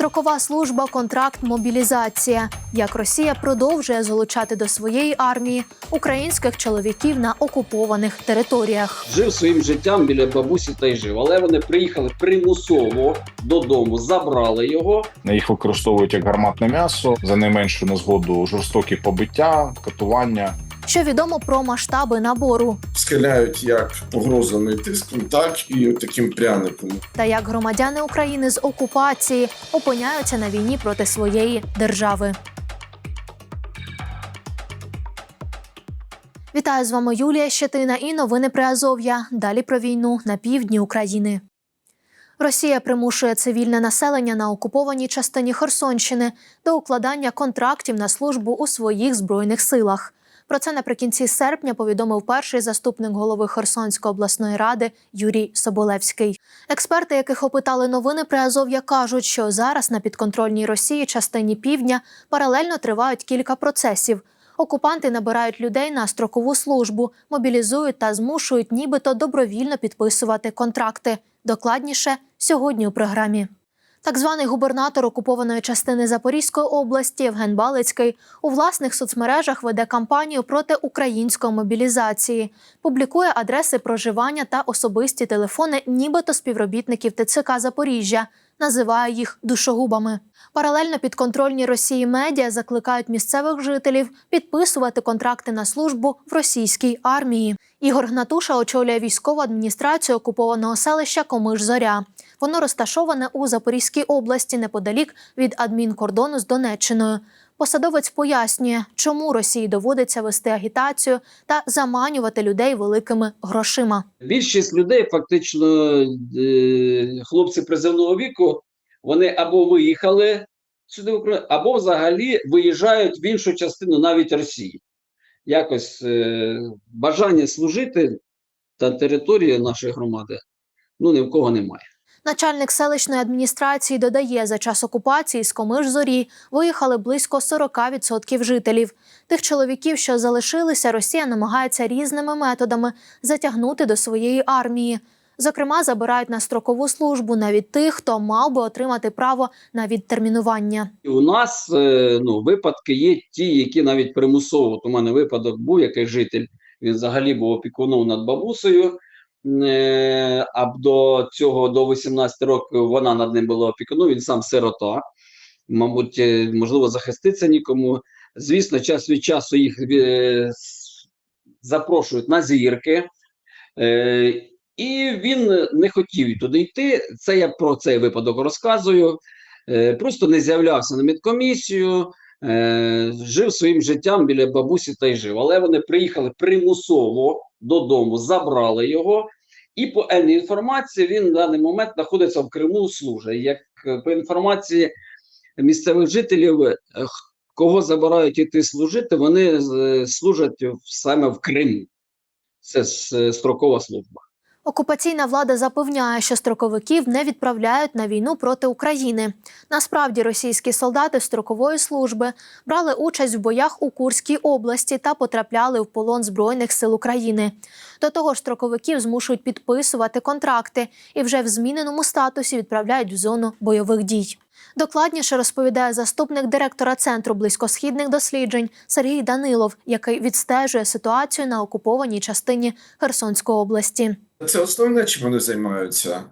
Строкова служба, контракт, мобілізація. Як Росія продовжує залучати до своєї армії українських чоловіків на окупованих територіях. жив своїм життям біля бабусі та й жив. Але вони приїхали примусово додому, забрали його. Їх використовують як гарматне м'ясо за найменшу незгоду жорстокі побиття, катування. Що відомо про масштаби набору схиляють як погрозами тиском, так і таким пряником. та як громадяни України з окупації опиняються на війні проти своєї держави. Вітаю з вами Юлія Щетина і новини при Азов'я. Далі про війну на півдні України. Росія примушує цивільне населення на окупованій частині Херсонщини до укладання контрактів на службу у своїх збройних силах. Про це наприкінці серпня повідомив перший заступник голови Херсонської обласної ради Юрій Соболевський. Експерти, яких опитали новини при Азов'я, кажуть, що зараз на підконтрольній Росії частині півдня паралельно тривають кілька процесів. Окупанти набирають людей на строкову службу, мобілізують та змушують нібито добровільно підписувати контракти. Докладніше сьогодні у програмі. Так званий губернатор окупованої частини Запорізької області Євген Балицький у власних соцмережах веде кампанію проти української мобілізації, публікує адреси проживання та особисті телефони, нібито співробітників ТЦК Запоріжжя, називає їх душогубами. Паралельно підконтрольні Росії медіа закликають місцевих жителів підписувати контракти на службу в російській армії. Ігор Гнатуша очолює військову адміністрацію окупованого селища Комиш-Зоря. Воно розташоване у Запорізькій області неподалік від адмінкордону з Донеччиною. Посадовець пояснює, чому Росії доводиться вести агітацію та заманювати людей великими грошима. Більшість людей, фактично, е, хлопці приземного віку, вони або виїхали сюди в Україну, або взагалі виїжджають в іншу частину навіть Росії. Якось е, бажання служити та території нашої громади ну ні в кого немає. Начальник селищної адміністрації додає, за час окупації з Комиш-Зорі виїхали близько 40% жителів. Тих чоловіків, що залишилися, Росія намагається різними методами затягнути до своєї армії. Зокрема, забирають на строкову службу навіть тих, хто мав би отримати право на відтермінування. У нас е, ну, випадки є ті, які навіть примусово. От У мене випадок був, який житель він взагалі був опікуном над бабусею. Е, а до цього до 18 років вона над ним була опікуном, він сам сирота. Мабуть, е, можливо, захиститься нікому. Звісно, час від часу їх е, запрошують на зірки. Е, і він не хотів туди йти. Це я про цей випадок розказую. Е, просто не з'являвся на медкомісію, е, жив своїм життям біля бабусі та й жив. Але вони приїхали примусово додому, забрали його. І по енній інформації він на даний момент знаходиться в Криму, служить. Як е, по інформації місцевих жителів, е, кого забирають іти служити, вони е, служать саме в Криму. Це строкова служба. Окупаційна влада запевняє, що строковиків не відправляють на війну проти України. Насправді, російські солдати строкової служби брали участь в боях у Курській області та потрапляли в полон збройних сил України. До того ж, строковиків змушують підписувати контракти і вже в зміненому статусі відправляють в зону бойових дій. Докладніше розповідає заступник директора центру близькосхідних досліджень Сергій Данилов, який відстежує ситуацію на окупованій частині Херсонської області. Це основне, чим вони займаються.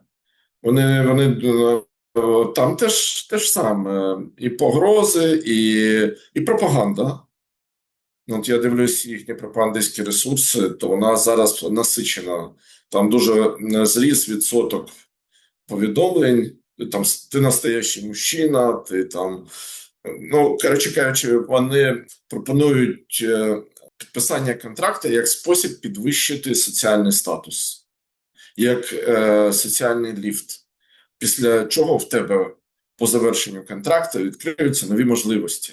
Вони, вони е, там теж, теж саме і погрози, і, і пропаганда. От я дивлюсь їхні пропагандистські ресурси, то вона зараз насичена. Там дуже е, зріс відсоток повідомлень. Там ти настоящий мужчина, ти там. Ну, коротше кажучи, вони пропонують е, підписання контракту як спосіб підвищити соціальний статус, як е, соціальний ліфт. Після чого в тебе по завершенню контракту відкриються нові можливості.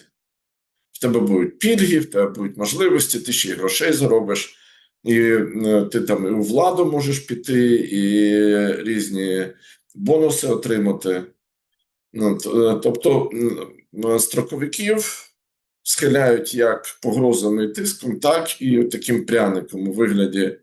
В тебе будуть пільги, в тебе будуть можливості, ти ще й грошей заробиш, і е, ти там і у владу можеш піти, і різні бонуси отримати. Ну, е, Тобто м, строковиків схиляють як погрозами і тиском, так і таким пряником у вигляді е,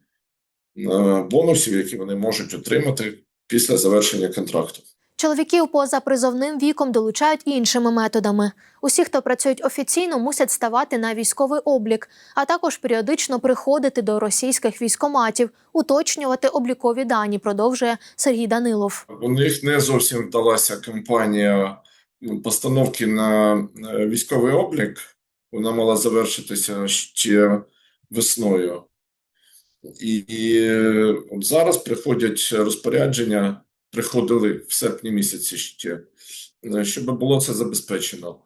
бонусів, які вони можуть отримати після завершення контракту. Чоловіків поза призовним віком долучають іншими методами. Усі, хто працюють офіційно, мусять ставати на військовий облік, а також періодично приходити до російських військоматів, уточнювати облікові дані. Продовжує Сергій Данилов. У них не зовсім вдалася кампанія ну, постановки на е, військовий облік. Вона мала завершитися ще весною. І, і е, от зараз приходять розпорядження, приходили в серпні місяці ще, е, щоб було це забезпечено.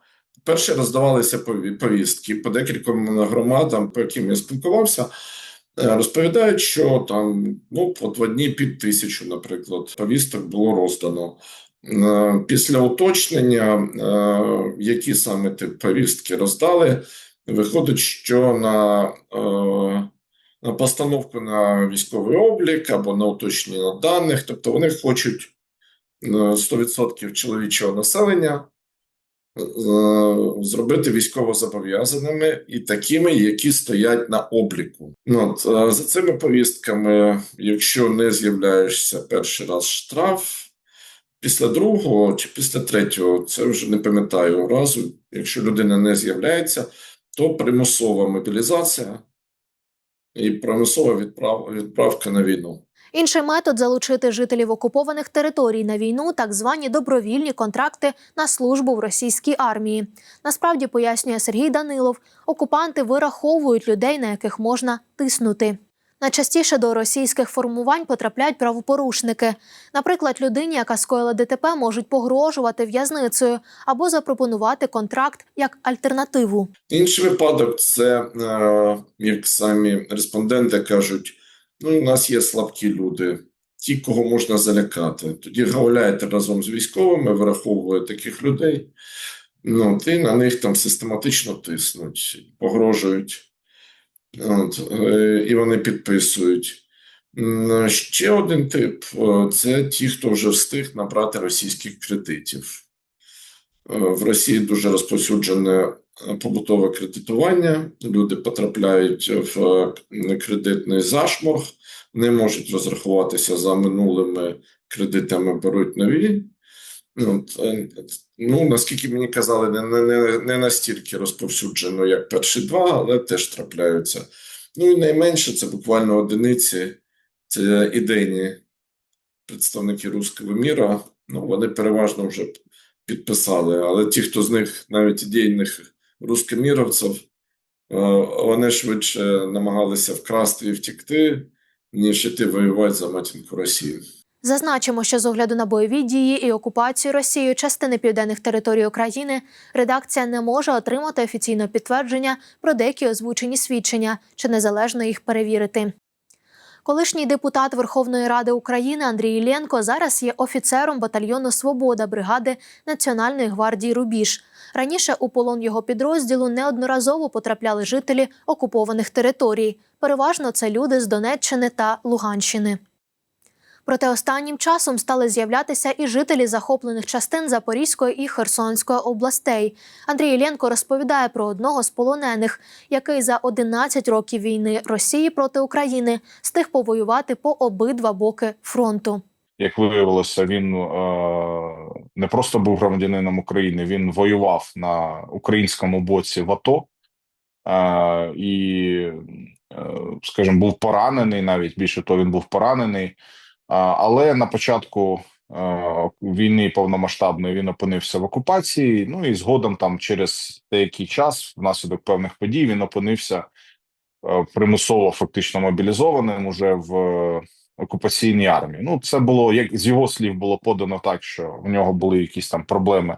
Перше роздавалися повістки по декільком громадам, по яким я спілкувався. Е, Розповідають, що там ну, по два дні під тисячу, наприклад, повісток було роздано. Після уточнення, які саме повістки роздали, виходить, що на постановку на військовий облік або на уточнення даних, тобто вони хочуть е, 100% чоловічого населення е, зробити військовозобов'язаними і такими, які стоять на обліку. Ну, от, е, за цими повістками, якщо не з'являєшся перший раз штраф, після другого чи після третього, це вже не пам'ятаю разу, якщо людина не з'являється, то примусова мобілізація і примусова відправ, відправка на війну. Інший метод залучити жителів окупованих територій на війну, так звані добровільні контракти на службу в російській армії. Насправді пояснює Сергій Данилов, окупанти вираховують людей, на яких можна тиснути. Найчастіше до російських формувань потрапляють правопорушники. Наприклад, людині, яка скоїла ДТП, можуть погрожувати в'язницею або запропонувати контракт як альтернативу. Інший випадок це, е, як самі респонденти кажуть, ну, у нас є слабкі люди, ті, кого можна залякати. Тоді гауляєте разом з військовими, вираховує таких людей, ну, і на них там систематично тиснуть, погрожують. От, е, і вони підписують. Ще один тип е, це ті, хто вже встиг набрати російських кредитів. Е, В Росії дуже розповсюджене побутове кредитування. Люди потрапляють в кредитний зашморг, не можуть розрахуватися за минулими кредитами, беруть нові. Ну, ну, наскільки мені казали, не, не, не, настільки розповсюджено, як перші два, але теж трапляються. Ну і найменше це буквально одиниці, це ідейні представники руського міра. Ну, вони переважно вже підписали, але ті, хто з них навіть ідейних рускоміровців, е, вони швидше намагалися вкрасти і втікти, ніж іти воювати за матінку Росії. Зазначимо, що з огляду на бойові дії і окупацію Росією частини південних територій України редакція не може отримати офіційне підтвердження про деякі озвучені свідчення чи незалежно їх перевірити. Колишній депутат Верховної Ради України Андрій Іллєнко зараз є офіцером батальйону Свобода бригади Національної гвардії Рубіж. Раніше у полон його підрозділу неодноразово потрапляли жителі окупованих територій. Переважно це люди з Донеччини та Луганщини. Проте останнім часом стали з'являтися і жителі захоплених частин Запорізької і Херсонської областей. Андрій Іллєнко розповідає про одного з полонених, який за 11 років війни Росії проти України встиг повоювати по обидва боки фронту. Як виявилося, він е, не просто був громадянином України, він воював на українському боці в АТО е, і, е, скажімо, був поранений. Навіть більше того, він був поранений. Але на початку е, війни повномасштабної він опинився в окупації. Ну і згодом, там через деякий час, внаслідок певних подій, він опинився е, примусово фактично мобілізованим уже в окупаційній армії. Ну, це було як з його слів було подано так, що в нього були якісь там проблеми.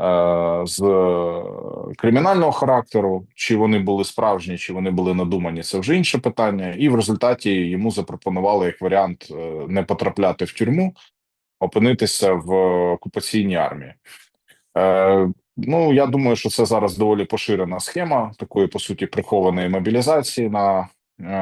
Е, З е, кримінального характеру, чи вони були справжні, чи вони були надумані, це вже інше питання. І в результаті йому запропонували як варіант е, не потрапляти в тюрму, опинитися в окупаційній армії. Ну я думаю, що це зараз доволі поширена схема такої по суті прихованої мобілізації на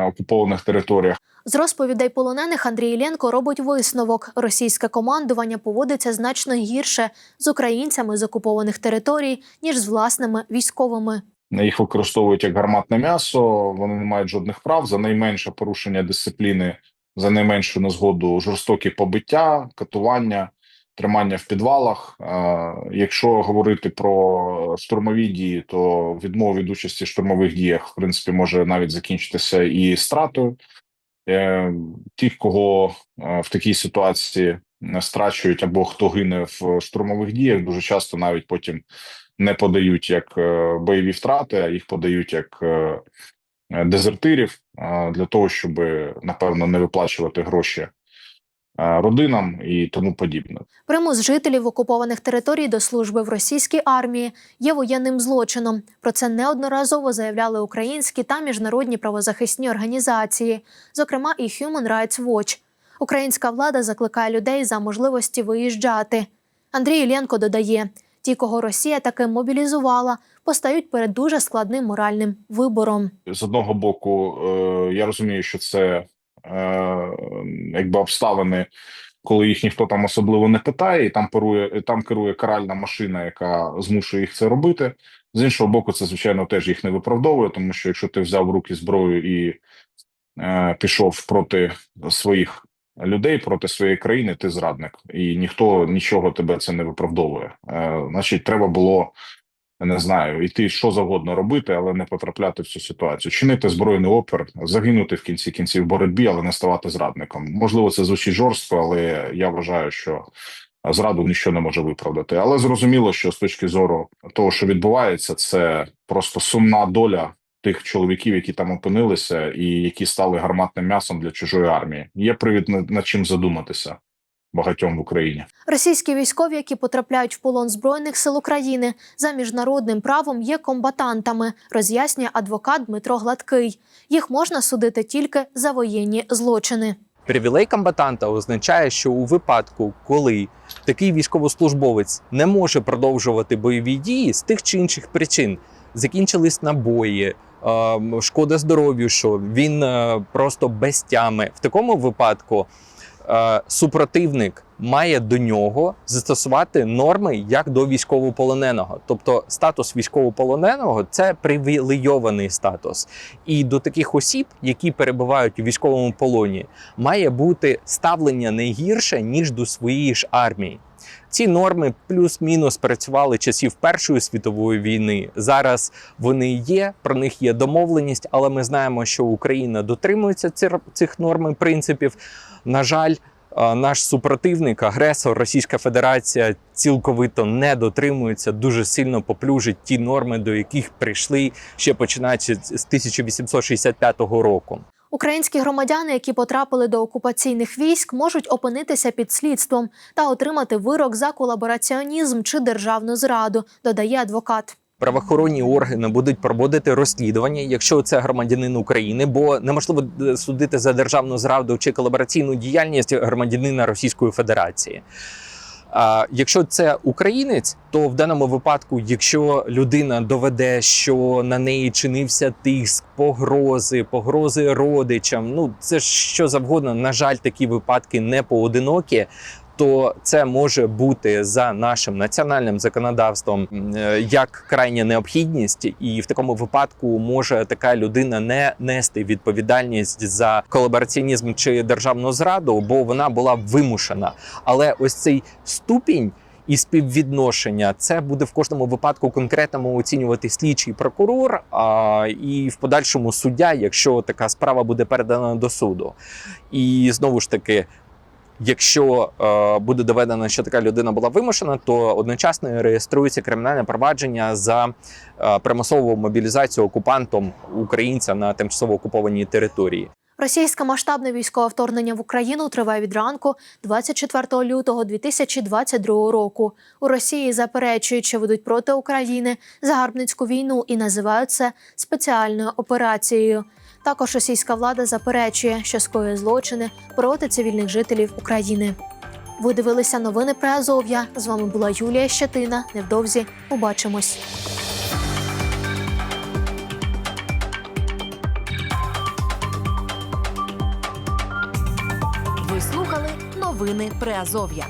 окупованих територіях. З розповідей полонених Андрій Іллєнко робить висновок: російське командування поводиться значно гірше з українцями з окупованих територій ніж з власними військовими. Їх використовують як гарматне м'ясо. Вони не мають жодних прав за найменше порушення дисципліни, за найменшу незгоду жорстокі побиття, катування, тримання в підвалах. Якщо говорити про штурмові дії, то відмова від участі в штурмових діях, в принципі, може навіть закінчитися і стратою. Е, Ті, кого е, в такій ситуації е, страчують або хто гине в штурмових діях, дуже часто навіть потім не подають як бойові втрати, а їх подають як дезертирів для того, щоб напевно не виплачувати гроші родинам і тому подібне. Примус жителів окупованих територій до служби в російській армії є воєнним злочином. Про це неодноразово заявляли українські та міжнародні правозахисні організації, зокрема і Human Rights Watch. Українська влада закликає людей за можливості виїжджати. Андрій Іллєнко додає: ті, кого Росія таки мобілізувала, постають перед дуже складним моральним вибором. з одного боку, е, я розумію, що це е, якби обставини, коли їх ніхто там особливо не питає, і там керує, там керує каральна машина, яка змушує їх це робити. З іншого боку, це звичайно теж їх не виправдовує, тому що якщо ти взяв в руки зброю і е, пішов проти своїх людей, проти своєї країни, ти зрадник, і ніхто нічого тебе це не виправдовує. Е, значить, треба було не знаю, йти що завгодно робити, але не потрапляти в цю ситуацію. Чинити збройний опір, загинути в кінці кінців боротьбі, але не ставати зрадником. Можливо, це звучить жорстко, але я вважаю, що зраду нічого не може виправдати. Але зрозуміло, що з точки зору того, що відбувається, це просто сумна доля. Тих чоловіків, які там опинилися, і які стали гарматним м'ясом для чужої армії, є привід над чим задуматися багатьом в Україні. Російські військові, які потрапляють в полон збройних сил України, за міжнародним правом є комбатантами, роз'яснює адвокат Дмитро Гладкий. Їх можна судити тільки за воєнні злочини. Привілей комбатанта означає, що у випадку, коли такий військовослужбовець не може продовжувати бойові дії з тих чи інших причин, закінчились набої, шкода здоров'ю, що він е, просто без тями. В такому випадку супротивник має до нього застосувати норми як до військовополоненого. Тобто статус військовополоненого це привілейований статус. І до таких осіб, які перебувають у військовому полоні, має бути ставлення не гірше ніж до своєї ж армії. Ці норми плюс-мінус працювали часів Першої світової війни. Зараз вони є, про них є домовленість, але ми знаємо, що Україна дотримується цих норм і принципів. На жаль, наш супротивник, агресор Російська Федерація, цілковито не дотримується, дуже сильно поплюжить ті норми, до яких прийшли ще починаючи з 1865 року. Українські громадяни, які потрапили до окупаційних військ, можуть опинитися під слідством та отримати вирок за колабораціонізм чи державну зраду, додає адвокат. Правоохоронні органи будуть проводити розслідування, якщо це громадянин України, бо неможливо е, судити за державну зраду чи колабораційну діяльність громадянина Російської Федерації. А якщо це українець, то в даному випадку, якщо людина доведе, що на неї чинився тиск, погрози, погрози родичам, ну це ж що завгодно. На жаль, такі випадки не поодинокі. То це може бути за нашим національним законодавством е, як крайня необхідність, і в такому випадку може така людина не нести відповідальність за колабораціонізм чи державну зраду, бо вона була вимушена. Але ось цей ступінь і співвідношення це буде в кожному випадку конкретному оцінювати слідчий прокурор, а і в подальшому суддя, якщо така справа буде передана до суду. І знову ж таки. Якщо е, буде доведено, що така людина була вимушена, то одночасно реєструється кримінальне провадження за е, примусову мобілізацію окупантом українця на тимчасово окупованій території. Російське масштабне військове вторгнення в Україну триває від ранку 24 лютого 2022 року. У Росії заперечують, що ведуть проти України загарбницьку війну і називають це спеціальною операцією. Також російська влада заперечує, що скоює злочини проти цивільних жителів України. Ви дивилися новини про Азов'я. З вами була Юлія Щетина. Невдовзі побачимось. Ви слухали новини Приазов'я.